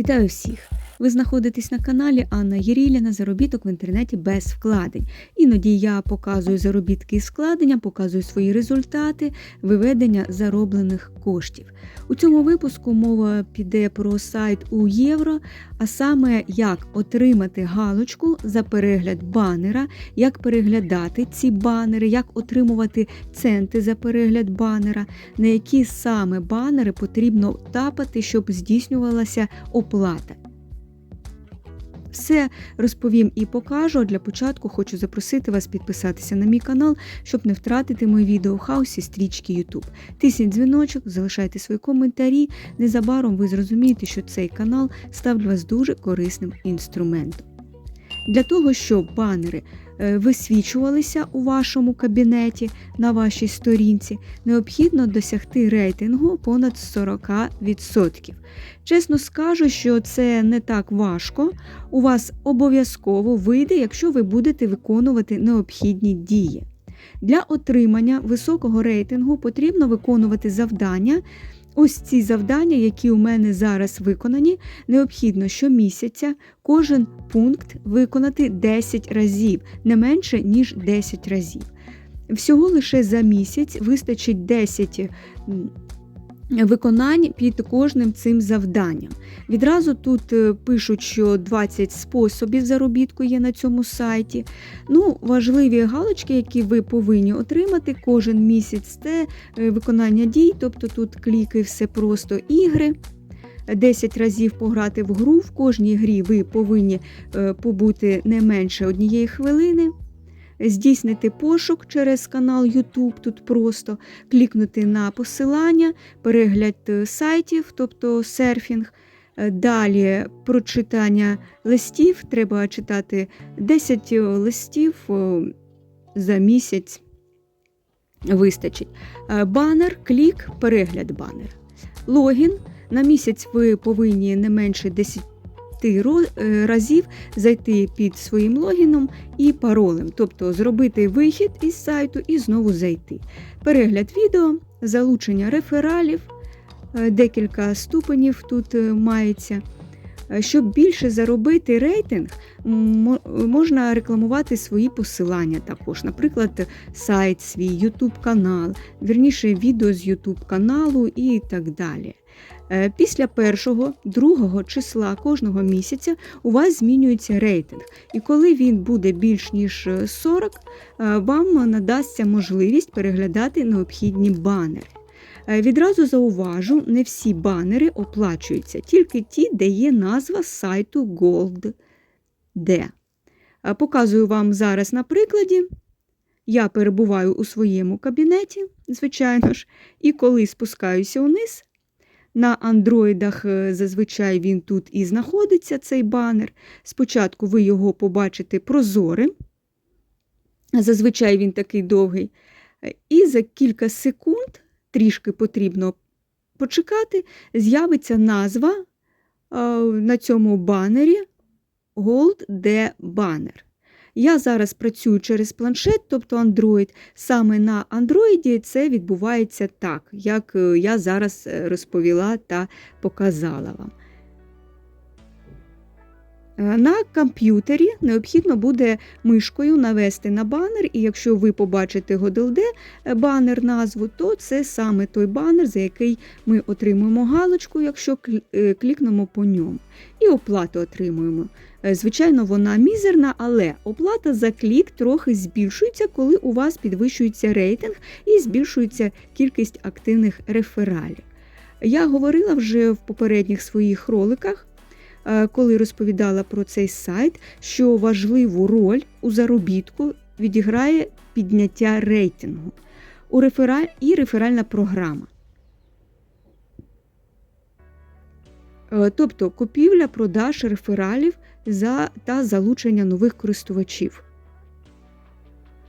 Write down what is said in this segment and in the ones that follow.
Вітаю всіх! Ви знаходитесь на каналі Анна Єріляна Заробіток в інтернеті без вкладень. Іноді я показую заробітки і складення, показую свої результати виведення зароблених коштів. У цьому випуску мова піде про сайт у євро, а саме як отримати галочку за перегляд банера, як переглядати ці банери, як отримувати центи за перегляд банера, на які саме банери потрібно тапати, щоб здійснювалася оплата. Все розповім і покажу. Для початку хочу запросити вас підписатися на мій канал, щоб не втратити мої відео в хаосі стрічки YouTube. Тисніть дзвіночок, залишайте свої коментарі. Незабаром ви зрозумієте, що цей канал став для вас дуже корисним інструментом. Для того, щоб банери е, висвічувалися у вашому кабінеті на вашій сторінці, необхідно досягти рейтингу понад 40%. Чесно скажу, що це не так важко. У вас обов'язково вийде, якщо ви будете виконувати необхідні дії. Для отримання високого рейтингу потрібно виконувати завдання. Ось ці завдання, які у мене зараз виконані, необхідно щомісяця кожен пункт виконати 10 разів, не менше, ніж 10 разів. Всього лише за місяць вистачить 10 виконань під кожним цим завданням. Відразу тут е, пишуть, що 20 способів заробітку є на цьому сайті. Ну, Важливі галочки, які ви повинні отримати кожен місяць, це е, виконання дій, тобто тут кліки, все просто ігри. 10 разів пограти в гру. В кожній грі ви повинні е, побути не менше однієї хвилини здійснити пошук через канал YouTube, тут просто клікнути на посилання, перегляд е, сайтів, тобто серфінг. Е, далі прочитання листів, треба читати 10 листів за місяць. Вистачить. Е, банер, клік, перегляд банера. Логін. На місяць ви повинні не менше 10 Е, разів зайти під своїм логіном і паролем, тобто зробити вихід із сайту і знову зайти. Перегляд відео, залучення рефералів, е, декілька ступенів тут е, мається. Щоб більше заробити рейтинг, можна рекламувати свої посилання також, наприклад, сайт, свій YouTube канал, вірніше відео з YouTube каналу і так далі. Е, після першого, другого числа кожного місяця у вас змінюється рейтинг. І коли він буде більш ніж 40, е, вам надасться можливість переглядати необхідні банери. Е, відразу зауважу, не всі банери оплачуються, тільки ті, де є назва сайту Gold.D. Показую вам зараз на прикладі. Я перебуваю у своєму кабінеті, звичайно ж, і коли спускаюся вниз, на андроїдах е, зазвичай він тут і знаходиться, цей банер. Спочатку ви його побачите прозорим, зазвичай він такий довгий. І за кілька секунд, трішки потрібно почекати, з'явиться назва е, на цьому банері Gold D Banner. Я зараз працюю через планшет, тобто Android. Саме на Android це відбувається так, як е, я зараз е, розповіла та показала вам. Е, на комп'ютері необхідно буде мишкою навести на банер, і якщо ви побачите GoDLD банер назву, то це саме той банер, за який ми отримуємо галочку, якщо клікнемо по ньому. І оплату отримуємо. Е, звичайно, вона мізерна, але оплата за клік трохи збільшується, коли у вас підвищується рейтинг і збільшується кількість активних рефералів. Я говорила вже в попередніх своїх роликах, е, коли розповідала про цей сайт, що важливу роль у заробітку відіграє підняття рейтингу і реферальна програма. Е, тобто купівля продаж рефералів за, та залучення нових користувачів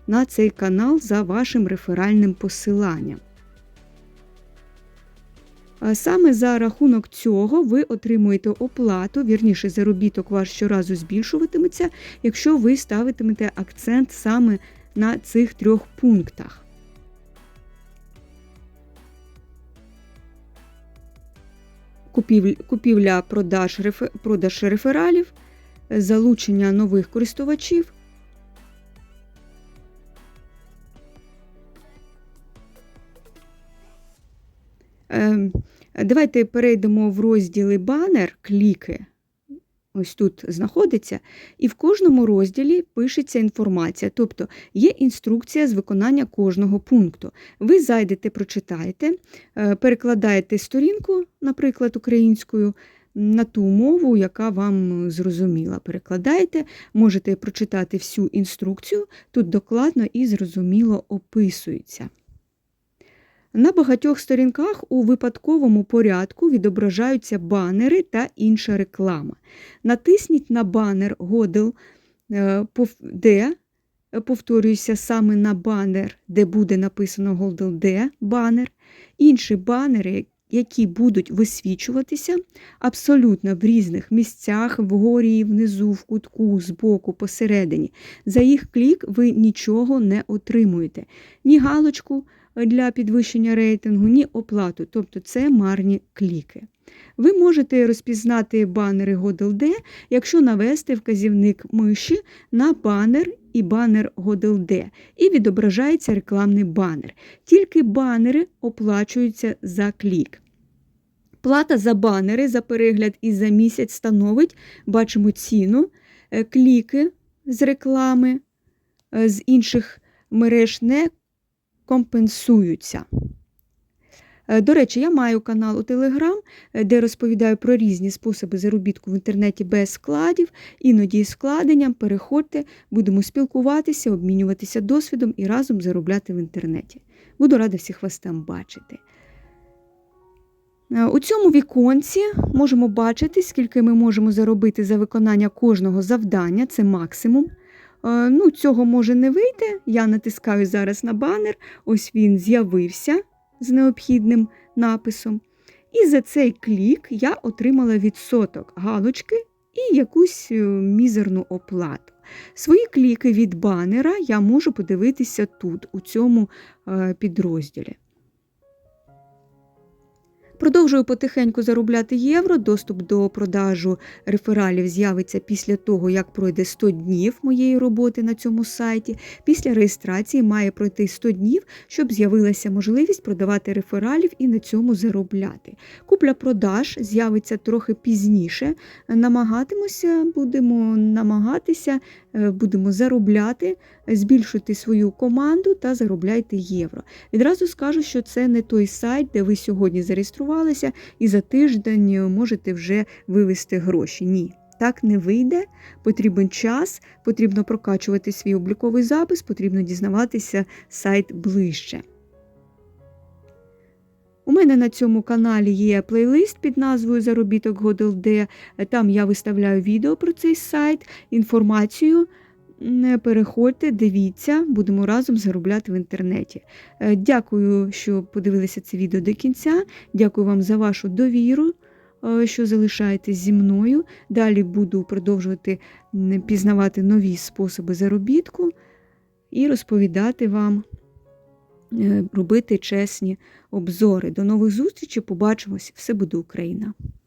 на цей канал за вашим реферальним посиланням. А саме за рахунок цього ви отримуєте оплату, вірніше, заробіток ваш щоразу збільшуватиметься, якщо ви ставитимете акцент саме на цих трьох пунктах. купівля, продаж, продаж рефералів, е, залучення нових користувачів. Давайте перейдемо в розділи банер, кліки. Ось тут знаходиться, і в кожному розділі пишеться інформація, тобто є інструкція з виконання кожного пункту. Ви зайдете, прочитаєте, е, перекладаєте сторінку, наприклад, українською, на ту мову, яка вам зрозуміла. Перекладаєте, можете прочитати всю інструкцію, тут докладно і зрозуміло описується. На багатьох сторінках у випадковому порядку відображаються банери та інша реклама. Натисніть на банер Годел, е, де, е, повторююся, саме на банер, де буде написано Годел Де банер. Інші банери, які будуть висвічуватися абсолютно в різних місцях, вгорі, внизу, в кутку, збоку, посередині. За їх клік ви нічого не отримуєте. Ні галочку для підвищення рейтингу, ні оплату, тобто це марні кліки. Ви можете розпізнати банери GoDLD, якщо навести вказівник миші на банер і банер GoDLD, і відображається рекламний банер. Тільки банери оплачуються за клік. Плата за банери за перегляд і за місяць становить, бачимо ціну, е, кліки з реклами е, з інших мереж не компенсуються. Е, До речі, я маю канал у Телеграм, де розповідаю про різні способи заробітку в інтернеті без складів, іноді із складенням. Переходьте, будемо спілкуватися, обмінюватися досвідом і разом заробляти в інтернеті. Буду рада всіх вас там бачити. Е, У цьому віконці можемо бачити, скільки ми можемо заробити за виконання кожного завдання, це максимум. Е, Ну, цього може не вийти. Я натискаю зараз на банер, ось він з'явився з необхідним написом. І за цей клік я отримала відсоток галочки і якусь е, мізерну оплату. Свої кліки від банера я можу подивитися тут, у цьому е, підрозділі. Продовжую потихеньку заробляти євро. Доступ до продажу рефералів з'явиться після того, як пройде 100 днів моєї роботи на цьому сайті. Після реєстрації має пройти 100 днів, щоб з'явилася можливість продавати рефералів і на цьому заробляти. Купля-продаж з'явиться трохи пізніше. Намагатимося, будемо намагатися, е, будемо заробляти, збільшити свою команду та заробляйте євро. Відразу скажу, що це не той сайт, де ви сьогодні зареєструвалися і за тиждень можете вже вивести гроші. Ні. Так не вийде, потрібен час, потрібно прокачувати свій обліковий запис, потрібно дізнаватися сайт ближче. У мене на цьому каналі є плейлист під назвою Заробіток GoDLD. Там я виставляю відео про цей сайт, інформацію. М, Переходьте, дивіться, будемо разом заробляти в інтернеті. Е, Дякую, що подивилися це відео до кінця. Дякую вам за вашу довіру, е, що залишаєтесь зі мною. Далі буду продовжувати пізнавати нові способи заробітку і розповідати вам, е, робити чесні обзори. До нових зустрічей, побачимось! Все буде Україна!